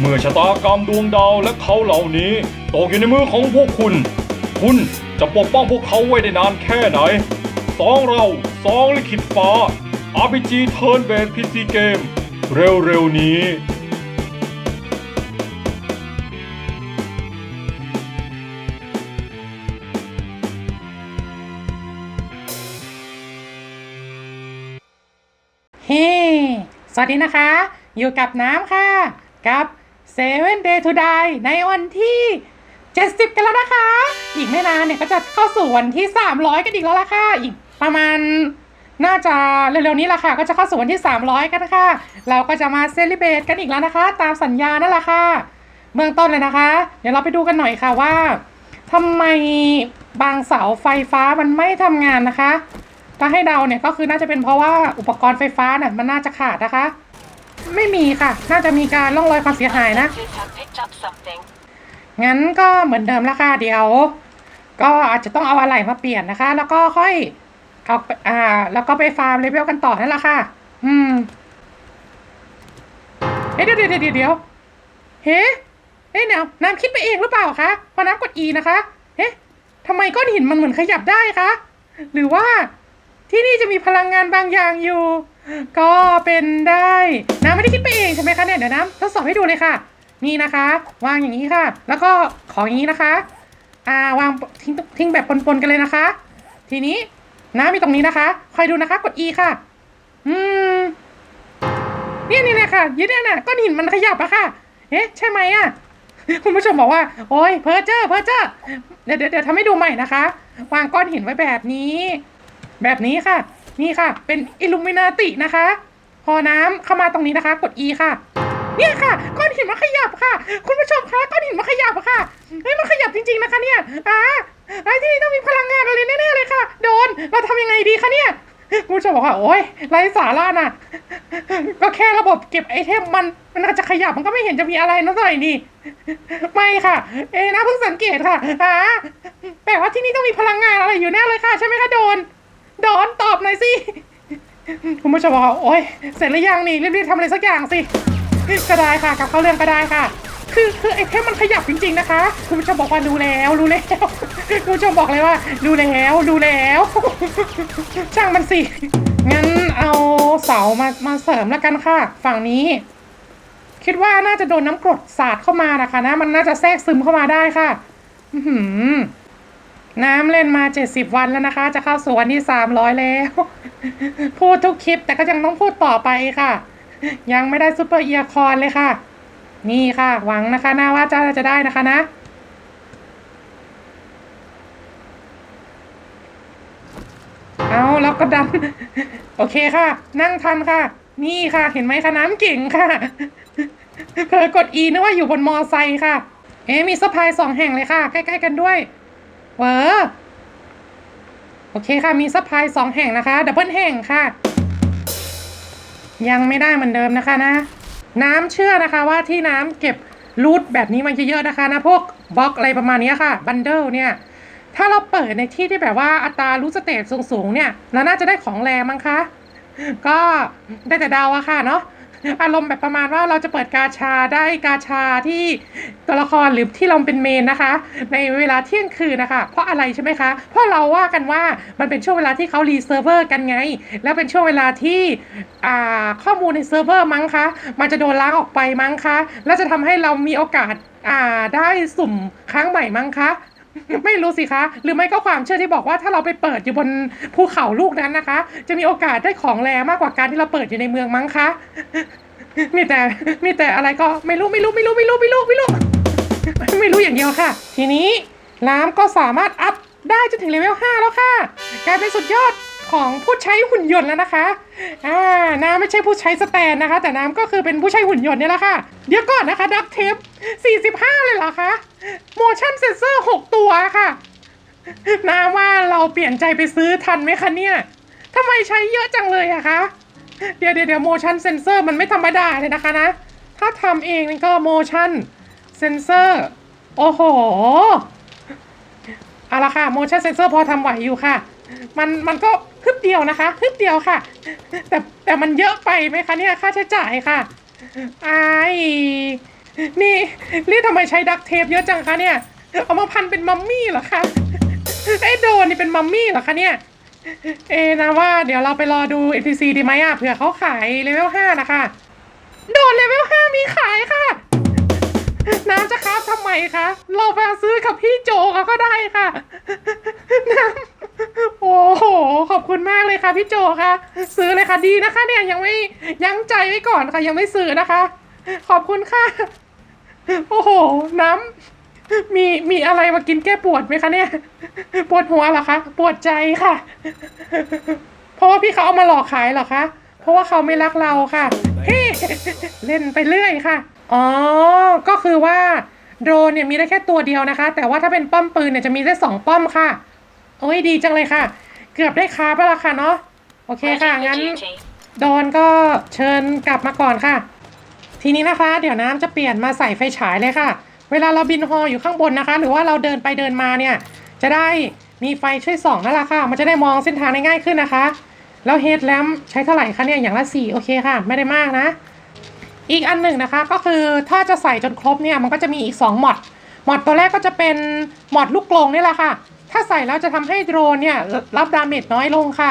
เมื่อชะตากรรมดวงดาวและเขาเหล่านี้ตกอยู่ในมือของพวกคุณ คุณจะปกป้องพวกเขาไว้ได้นานแค่ไหนสองเราสองลิขิตฟ้า RPG Turn Based PC Game เร็วๆนี้เฮ้ สวัสดีนะคะ อยู่กับน้ำค่ะ กับ Seven Day to Die ในวันที่ 70 กันแล้วนะคะ อีกไม่นานเนี่ยก็จะเข้าสู่วันที่ 300 กันอีกแล้วล่ะค่ะ อีกประมาณน่าจะเร็วๆนี้ละค่ะ ก็จะเข้าสู่วันที่ 300 กันนะคะ เราก็จะมาเซเลบรตกันอีกแล้วนะคะ ตามสัญญานั่นแหละค่ะ เบื้องต้นเลยนะคะ เดี๋ยวเราไปดูกันหน่อยค่ะว่าทำไมบางเสาไฟฟ้ามันไม่ทำงานนะคะ ถ้าให้เดาเนี่ยก็คือน่าจะเป็นเพราะว่าอุปกรณ์ไฟฟ้าเนี่ยมันน่าจะขาดนะคะ ไม่มีค่ะ น่าจะมีการร่องรอยความเสียหายนะ งั้นก็เหมือนเดิมละค่ะเดี๋ยว ก็อาจจะต้องเอาอะไรมาเปลี่ยนนะคะ แล้วก็ค่อยเอาอ่า แล้วก็ไปฟาร์มเลเวลกันต่อนั่นแหละค่ะ อืมเอ๊ะเดี๋ยวเดี๋ยวเดี๋ยวเดี๋ยวเฮ้เอ๊ะเดี๋ยวน้ำคิดไปเองหรือเปล่าคะพอน้ำกด E นะคะเอ๊ะทำไมก้อนหินมันเหมือนขยับได้คะ หรือว่าที่นี่จะมีพลังงานบางอย่างอยู่ ก็เป็นได้น้ำไม่ได้คิดไปเองใช่ไหมคะเนี่ยเดี๋ยวน้ำทดสอบให้ดูเลยค่ะ นี่นะคะ วางอย่างนี้ค่ะ แล้วก็ของอย่างนี้นะคะ อ่าวางทิ้งทิ้งแบบปนๆกันเลยนะคะ ทีนี้น้ำมีตรงนี้นะคะคอยดูนะคะ กด E ค่ะ อืมเนี่ยเนี่ยเนี่ยค่ะยึดเนี่ยน่ะก้อนหินมันขยับอะค่ะเอ๊ะใช่ไหมอะคุณผู้ชมบอกว่า โอ้ยเพอเจอร์เพอเจอร์เดี๋ยวเดี๋ยวเดี๋ยวทำให้ดูใหม่นะคะ วางก้อนหินไว้แบบนี้ แบบนี้ค่ะ นี่ค่ะ เป็นอิลูมินาตินะคะ พอน้ำเข้ามาตรงนี้นะคะ กด E ค่ะ เนี่ยค่ะก้อนหินมันขยับค่ะ คุณผู้ชมคะก้อนหินมันขยับค่ะเฮ้ยมันขยับจริง ๆนะคะเนี่ยอ่าไอ้ที่นี่ต้องมีพลังงานอะไรแน่ๆเลยค่ะ โดนเราทำยังไงดีคะเนี่ยคุณผู้ชมบอกว่าโอ๊ยไร้สาระน่ะ ก็แค่ระบบเก็บไอเทมมัน มันอาจะขยับมันก็ไม่เห็นจะมีอะไรนะหน่อยนี่ ไม่ค่ะ เอะนะเพิ่งสังเกตค่ะอ่าแปลว่าที่นี่ต้องมีพลังงานอะไรอยู่แน่เลยค่ะ ใช่ไหมคะโดน โดนตอบหน่อยสิ คุณผู้ชมบอกว่าโอ๊ย เสร็จหรือยังนี่รีบๆทำอะไรสักอย่างสิก็ได้ค่ะกลับเข้าเรื่องก็ได้ค่ะ คือคือไอเทมมันขยับจริง ๆนะคะ คุณผู้ชมบอกว่ารู้แล้วรู้แล้วคุณผู้ชมบอกเลยว่ารู้แล้วรู้แล้วช่างมันสิงั้นเอาเสามามาเสริมแล้วกันค่ะ ฝั่งนี้ คิดว่าน่าจะโดนน้ำกรดสาดเข้ามานะคะนะ มันน่าจะแทรกซึมเข้ามาได้ค่ะ อื้อหือ น้ำเล่นมา70วันแล้วนะคะ จะเข้าสู่วันที่300แล้ว พูดทุกคลิปแต่ก็ยังต้องพูดต่อไปค่ะ ยังไม่ได้ซูเปอร์เอียร์คอนเลยค่ะ นี่ค่ะ หวังนะคะน่าว่าจะจะได้นะคะนะเอาแล้วก็ดัน โอเคค่ะ นั่งทันค่ะ นี่ค่ะเห็นไหมคะน้ำเก่งค่ะเผลอกด E นึกว่าอยู่บนมอไซค์ค่ะ เอ๊มีสะพายสองแห่งเลยค่ะ ใกล้ ๆ กันด้วย เวอร์โอเคค่ะ มีสะพายสองแห่งนะคะ ดับเบิลแห่งค่ะ ยังไม่ได้เหมือนเดิมนะคะนะ น้ำเชื่อนะคะว่าที่น้ำเก็บรูทแบบนี้มาเยอะๆนะคะนะ พวกบล็อกอะไรประมาณนี้ค่ะ บันเดิลเนี่ย ถ้าเราเปิดในที่ที่แบบว่าอัตรารูทสเตทสูงๆเนี่ย เราน่าจะได้ของแรงมั้งคะ ก็ได้แต่เดาอะค่ะเนาะ อารมณ์แบบประมาณว่าเราจะเปิดกาชาได้กาชาที่ตัวละครหรือที่เราเป็นเมนนะคะ ในเวลาเที่ยงคืนนะคะ เพราะอะไรใช่ไหมคะ เพราะเราว่ากันว่ามันเป็นช่วงเวลาที่เขารีเซิร์ฟเวอร์กันไง แล้วเป็นช่วงเวลาที่ข้อมูลในเซิร์ฟเวอร์มั้งคะ มันจะโดนล้างออกไปมั้งคะ แล้วจะทำให้เรามีโอกาสได้สุ่มครั้งใหม่มั้งคะ ไม่รู้สิคะ หรือไม่ก็ความเชื่อที่บอกว่าถ้าเราไปเปิดอยู่บนภูเขาลูกนั้นนะคะ จะมีโอกาสได้ของแรงมากกว่าการที่เราเปิดอยู่ในเมืองมั้งคะ มีแต่มีแต่อะไรก็ไม่รู้ไม่รู้ไม่รู้ไม่รู้ไม่รู้ไม่รู้ ไม่รู้อย่างเดียวค่ะ ทีนี้น้ำก็สามารถอัพได้จนถึงเลเวล5แล้วค่ะกลายเป็นสุดยอด ของผู้ใช้หุ่นยนต์แล้วนะคะอ่าน้ำไม่ใช่ผู้ใช้สแตนนะคะ แต่น้ำก็คือเป็นผู้ใช้หุ่นยนต์เนี่ยแหละค่ะเดี๋ยวก่อนนะคะดักเทป45 เลยเหรอคะ motion sensor 6 ตัวค่ะ น้ำว่าเราเปลี่ยนใจไปซื้อทันไหมคะเนี่ยทำไมใช้เยอะจังเลยอะคะ เดี๋ยวเดี๋ยวเดี๋ยว motion sensor มันไม่ธรรมดาเลยนะคะนะ ถ้าทำเองนี่ก็ motion sensor โอ้โหเอาละค่ะ motion sensor พอทำไหวอยู่ค่ะ มันมันก็ฮึบเดียวนะคะฮึบเดียวค่ะ แต่แต่มันเยอะไปไหมคะเนี่ยค่าใช้จ่ายค่ะไอ้นี่นี่ทำไมใช้ดักเทปเยอะจังคะเนี่ย เอามาพันเป็นมัมมี่เหรอคะไอ้โดนนี่เป็นมัมมี่เหรอคะเนี่ย เอนะว่าเดี๋ยวเราไปรอดู NPC ดีไหมอะเผื่อเขาขายเลเวล5นะคะ โดนเลเวล5มีขายค่ะน้ำจะครับทำไมคะ เราไปซื้อกับพี่โจเขาก็ได้ค่ะน้ำ โอ้โห ขอบคุณมากเลยค่ะพี่โจค่ะ ซื้อเลยค่ะดีนะคะ เนี่ยยังไม่ยั้งใจไว้ก่อนค่ะ ยังไม่ซื้อนะคะ ขอบคุณค่ะ โอ้โห น้ำมีมีอะไรมากินแก้ปวดไหมคะเนี่ย ปวดหัวเหรอคะปวดใจค่ะ เพราะว่าพี่เขาเอามาหลอกขายเหรอคะเพราะว่าเขาไม่รักเราค่ะเฮ้เล่นไปเรื่อยค่ะอ๋อก็คือว่าโดรนเนี่ยมีได้แค่ตัวเดียวนะคะ แต่ว่าถ้าเป็นป้อมปืนเนี่ยจะมีได้สองป้อมค่ะ โอ้ยดีจังเลยค่ะ เกือบได้คาร์บแล้วล่ะค่ะเนาะโอเคค่ะ งั้นโดนก็เชิญกลับมาก่อนค่ะ ทีนี้นะคะ เดี๋ยวน้ำจะเปลี่ยนมาใส่ไฟฉายเลยค่ะ เวลาเราบินฮออยู่ข้างบนนะคะ หรือว่าเราเดินไปเดินมาเนี่ย จะได้มีไฟช่วยส่องนั่นแหละค่ะ มันจะได้มองเส้นทางได้ง่ายขึ้นนะคะ แล้วเฮดแลมใช้เท่าไหร่คะเนี่ย อย่างละสี่โอเคค่ะ ไม่ได้มากนะ อีกอันหนึ่งนะคะ ก็คือถ้าจะใส่จนครบเนี่ย มันก็จะมีอีก2มอดมอดตัวแรกก็จะเป็นมอดลูกกลงนี่แหละค่ะ ถ้าใส่แล้วจะทำให้โดรนเนี่ยรับดาเมจน้อยลงค่ะ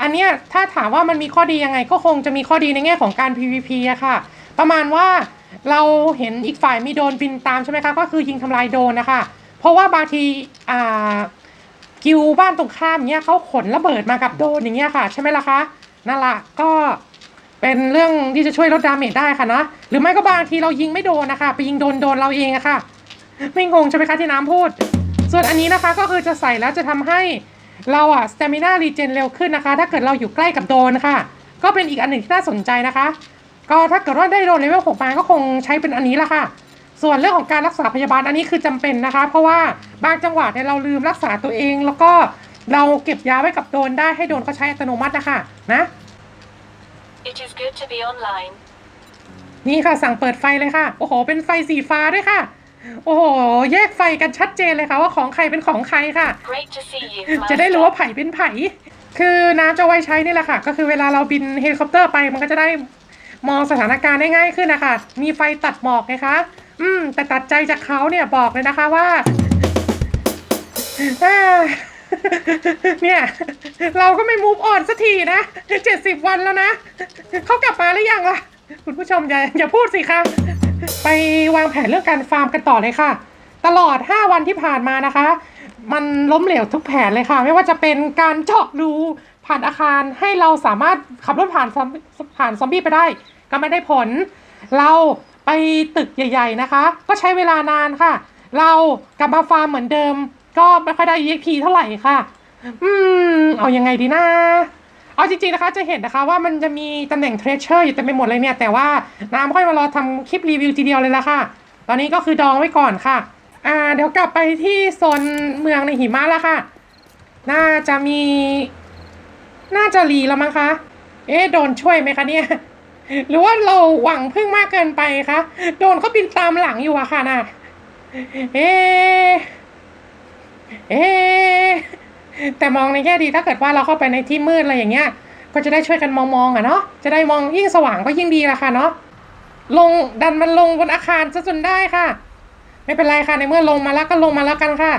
อันเนี้ยถ้าถามว่ามันมีข้อดียังไงก็คงจะมีข้อดีในแง่ของการ PVP อะค่ะ ประมาณว่าเราเห็นอีกฝ่ายมีโดนบินตามใช่ไหมคะก็คือยิงทำลายโดนนะคะ เพราะว่าบางทีอ่ากิวบ้านตรงข้ามเนี้ยเขาขนระเบิดมากับโดนอย่างเงี้ยค่ะ ใช่ไหมล่ะคะนั่นละก็เป็นเรื่องที่จะช่วยลดดาเมจได้ค่ะนะหรือไม่ก็บางทีเรายิงไม่โดนนะคะ ไปยิงโดนโดนเราเองอะค่ะ ไม่งงใช่ไหมคะที่น้ำพูด ส่วนอันนี้นะคะก็คือจะใส่แล้วจะทำให้เราอะสเตมินารีเจนเร็วขึ้นนะคะ ถ้าเกิดเราอยู่ใกล้กับโดนค่ะ ก็เป็นอีกอันหนึ่งที่น่าสนใจนะคะ ก็ถ้าเกิดว่าได้โดนเลเวลหกมาก็คงใช้เป็นอันนี้ละค่ะ ส่วนเรื่องของการรักษาพยาบาลอันนี้คือจำเป็นนะคะ เพราะว่าบางจังหวะเนี่ยเราลืมรักษาตัวเอง แล้วก็เราเก็บยาไว้กับโดนได้ให้โดนเขาใช้อัตโนมัตินะคะนะ It is good to be online. นี่ค่ะสั่งเปิดไฟเลยค่ะ โอ้โห เป็นไฟสีฟ้าด้วยค่ะ โอ้โห แยกไฟกันชัดเจนเลยค่ะว่าของใครเป็นของใครค่ะ Great to see you. จะได้รู้ว่า Master. ไผ่เป็นไผ่ คือน้ำจะไว้ใช้นี่แหละค่ะ ก็คือเวลาเราบินเฮลิคอปเตอร์ไปมันก็จะได้มองสถานการณ์ได้ง่ายขึ้นนะคะ มีไฟตัดหมอกไงคะ อืม แต่ตัดใจจากเขาเนี่ยบอกเลยนะคะว่าอ่าเนี่ย เราก็ไม่มูฟออนสักทีนะเจ็ดสิบวันแล้วนะ เขากลับมาหรือยังล่ะ คุณผู้ชมอย่าอย่าพูดสิคะ ไปวางแผนเรื่องการฟาร์มกันต่อเลยค่ะ ตลอด 5 วันที่ผ่านมานะคะ มันล้มเหลวทุกแผนเลยค่ะ ไม่ว่าจะเป็นการเจาะรูผ่านอาคารให้เราสามารถขับรถผ่านซอมผ่านซอมบี้ไปได้ ก็ไม่ได้ผล เราไปตึกใหญ่ ๆนะคะ ก็ใช้เวลานานค่ะ เรากลับมาฟาร์มเหมือนเดิม ก็ไม่ค่อยได้ EXP เท่าไหร่ค่ะ อืม เอายังไงดีนะ เอาจริงๆนะคะจะเห็นนะคะว่ามันจะมีตำแหน่งเทรเชอร์อยู่เต็มไปหมดเลยเนี่ย แต่ว่าน้ำค่อยมารอทำคลิปรีวิวทีเดียวเลยละค่ะ ตอนนี้ก็คือดองไว้ก่อนค่ะ อ่าเดี๋ยวกลับไปที่โซนเมืองในหิมะล้วค่ะ น่าจะมี น่าจะรีแล้วมั้งคะ เอ๊ะโดนช่วยไหมคะเนี่ย หรือว่าเราหวังพึ่งมากเกินไปคะ โดนเขาบินตามหลังอยู่อะค่ะน่ะเอ๊เอ๊ แต่มองในแง่ดีถ้าเกิดว่าเราเข้าไปในที่มืดอะไรอย่างเงี้ย ก็จะได้ช่วยกันมองๆอะเนาะ จะได้มองยิ่งสว่างก็ยิ่งดีละค่ะเนาะ ลงดันมันลงบนอาคารซะจนได้ค่ะ ไม่เป็นไรค่ะในเมื่อลงมาแล้วก็ลงมาแล้วกันค่ะ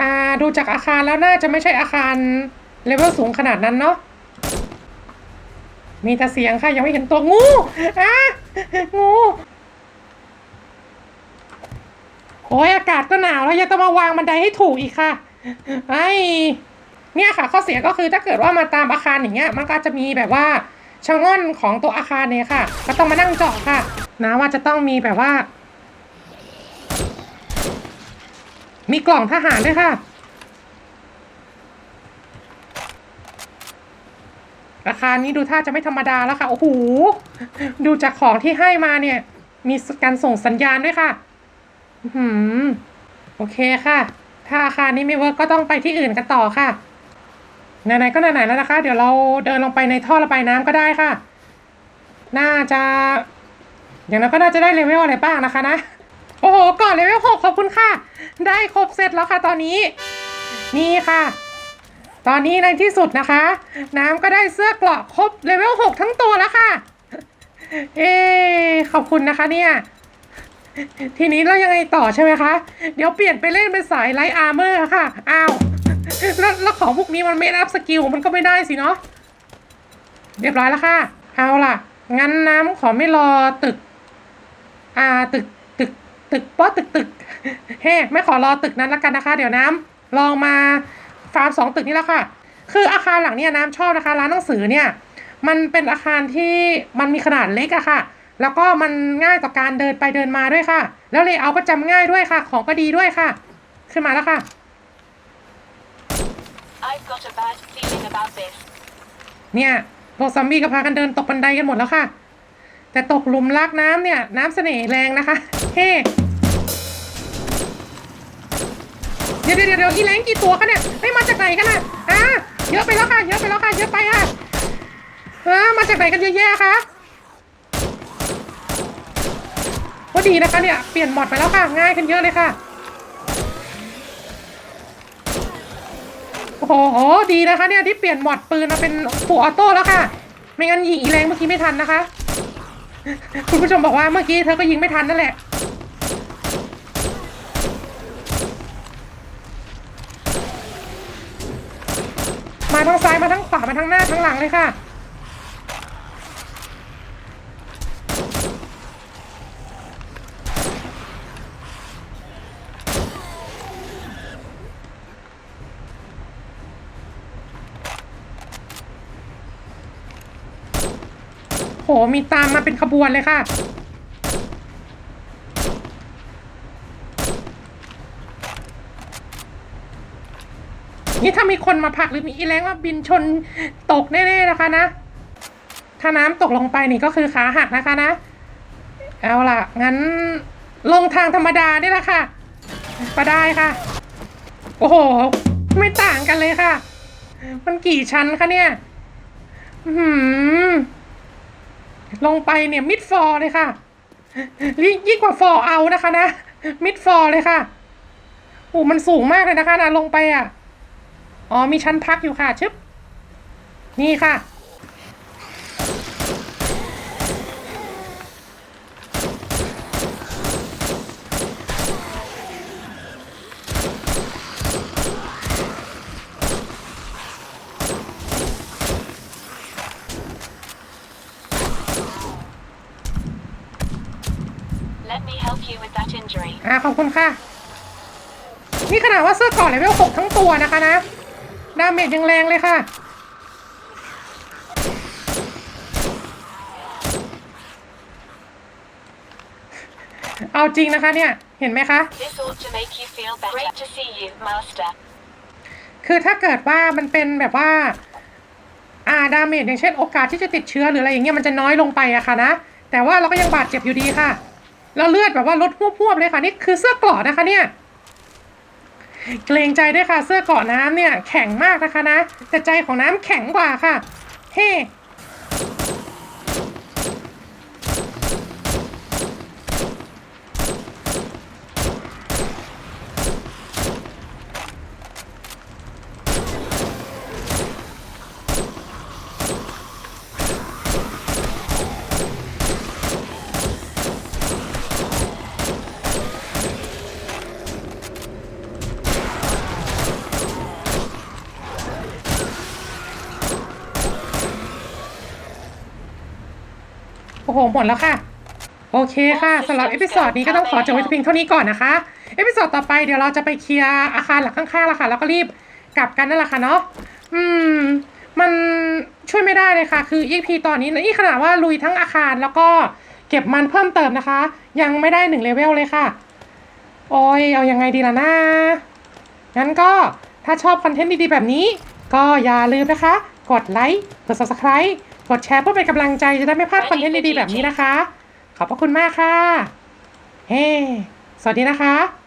อ่าดูจากอาคารแล้วน่าจะไม่ใช่อาคารเลเวลสูงขนาดนั้นเนาะ มีแต่เสียงค่ะยังไม่เห็นตัวงูอะงูโอ้ยอากาศก็หนาวแล้วยังต้องมาวางบันไดให้ถูกอีกค่ะ ไอ้เนี่ยค่ะข้อเสียก็คือถ้าเกิดว่ามาตามอาคารอย่างเงี้ย มันก็จะมีแบบว่าชะง่อนของตัวอาคารเนี่ยค่ะ ก็ต้องมานั่งเจาะค่ะ นะว่าจะต้องมีแบบว่า มีกล่องทหารด้วยค่ะ อาคารนี้ดูท่าจะไม่ธรรมดาแล้วค่ะ โอ้โห ดูจากของที่ให้มาเนี่ย มีการส่งสัญญาณด้วยค่ะ อืมโอเคค่ะ ถ้าอาคารนี้ไม่เวิร์กก็ต้องไปที่อื่นกันต่อค่ะ ไหนๆก็ไหนๆแล้วนะคะ เดี๋ยวเราเดินลงไปในท่อระบายน้ำก็ได้ค่ะ น่าจะ อย่างนั้นก็น่าจะได้เลเวลอะไรบ้างนะคะนะ โอ้โหก่อนเลเวลหกขอบคุณค่ะ ได้ครบเสร็จแล้วค่ะตอนนี้ นี่ค่ะ ตอนนี้ในที่สุดนะคะ น้ำก็ได้เสื้อเกราะครบเลเวลหกทั้งตัวแล้วค่ะ เอ๊ขอบคุณนะคะเนี่ย ทีนี้เรายังไงต่อใช่ไหมคะ เดี๋ยวเปลี่ยนไปเล่นเป็นสายไลท์อาร์เมอร์ค่ะ อ้าว แล้วแล้วของพวกนี้มันไม่รับสกิลมันก็ไม่ได้สิเนาะ เรียบร้อยแล้วค่ะ เอาล่ะ งั้นน้ำขอไม่รอตึก อ่า ตึก ตึก ตึกป๊อตึกตึก เฮ้ ไม่ขอรอตึกนั้นแล้วกันนะคะ เดี๋ยวน้ำลองมาฟาร์มสองตึกนี้แล้วค่ะ คืออาคารหลังเนี่ยน้ำชอบนะคะ ร้านหนังสือเนี่ย มันเป็นอาคารที่มันมีขนาดเล็กอะค่ะ แล้วก็มันง่ายต่อการเดินไปเดินมาด้วยค่ะ แล้วเลยเอาก็จำง่ายด้วยค่ะ ของก็ดีด้วยค่ะ ขึ้นมาแล้วค่ะ I've got a bad feeling about this. เนี่ยพวกซอมบี้ก็พากันเดินตกบันไดกันหมดแล้วค่ะ แต่ตกหลุมรักน้ำเนี่ย น้ำเสน่ห์แรงนะคะ เฮ้เดี๋ยวเดี๋ยวเดี๋ยวอีแรงกี่ตัวคะเนี่ยไม่มาจากไหนกันน่ะอ่าเยอะไปแล้วค่ะ เยอะไปแล้วค่ะ เยอะไปค่ะ เออมาจากไหนกันเยอะแยะคะ ว่าดีนะคะเนี่ย เปลี่ยนหมดไปแล้วค่ะ ง่ายขึ้นเยอะเลยค่ะ โอ้โห ดีนะคะเนี่ยที่เปลี่ยนหมอดปืนมาเป็นฟูออโต้แล้วค่ะ ไม่งั้นยิงอีแรงเมื่อกี้ไม่ทันนะคะ คุณผู้ชมบอกว่าเมื่อกี้เธอก็ยิงไม่ทันนั่นแหละมาทั้งซ้ายมาทั้งขวามาทั้งหน้าทั้งหลังเลยค่ะ โหมีตามมาเป็นขบวนเลยค่ะ นี่ถ้ามีคนมาผลักหรือมีอีแรงมาบินชนตกแน่ๆนะคะนะ ถ้าน้ำตกลงไปนี่ก็คือขาหักนะคะนะ เอาล่ะ งั้นลงทางธรรมดานี่แหละค่ะก็ได้ค่ะ โอ้โห ไม่ต่างกันเลยค่ะ มันกี่ชั้นคะเนี่ย อื้อหือ ลงไปเนี่ยมิดฟอร์เลยค่ะยิ่งยิ่งกว่าฟอร์เอานะคะนะมิดฟอร์เลยค่ะโอ้มันสูงมากเลยนะคะนะลงไปอะ อ๋อมีชั้นพักอยู่ค่ะชึบ นี่ค่ะ Let me help you with that injury. อ่าขอบคุณค่ะ นี่ขนาดว่าเสื้อเกราะเลเวลหกทั้งตัวนะคะนะ ดาเมจยังแรงเลยค่ะ เอาจริงนะคะเนี่ย เห็นไหมคะ This ought to make you feel better. Great to see you, Master. คือถ้าเกิดว่ามันเป็นแบบว่า อ่าดาเมจอย่างเช่นโอกาสที่จะติดเชื้อหรืออะไรอย่างเงี้ยมันจะน้อยลงไปอะค่ะนะ แต่ว่าเราก็ยังบาดเจ็บอยู่ดีค่ะ แล้วเลือดแบบว่าลดพวบๆเลยค่ะ นี่คือเสื้อกรอดนะคะเนี่ย เกรงใจด้วยค่ะ เสื้อกราะน้ำเนี่ย แข็งมากนะคะนะ แต่ใจของน้ำแข็งกว่าค่ะ เฮ้ โอ้โหหมดแล้วค่ะ โอเคค่ะสำหรับเอพิโซดนี้ก็ต้องขอจบไว้เพียงเท่านี้ก่อนนะคะ เอพิโซดต่อไปเดี๋ยวเราจะไปเคลียร์อาคารหลังข้างๆแล้วค่ะ แล้วก็รีบกลับกันนั่นแหละค่ะเนาะอืม มันช่วยไม่ได้เลยค่ะ คือ EP ตอนนี้นะนี่ขนาดว่าลุยทั้งอาคารแล้วก็เก็บมันเพิ่มเติมนะคะ ยังไม่ได้หนึ่งเลเวลเลยค่ะ โอ้ยเอายังไงดีล่ะนะงั้นก็ถ้าชอบคอนเทนต์ดีๆแบบนี้ ก็อย่าลืมนะคะ กดไลค์กด subscribe กดแชร์เพื่อเป็นกำลังใจจะได้ไม่พลาดคอนเทนต์ดีๆแบบนี้นะคะ ขอบพระคุณมากค่ะ เฮ้ สวัสดีนะคะ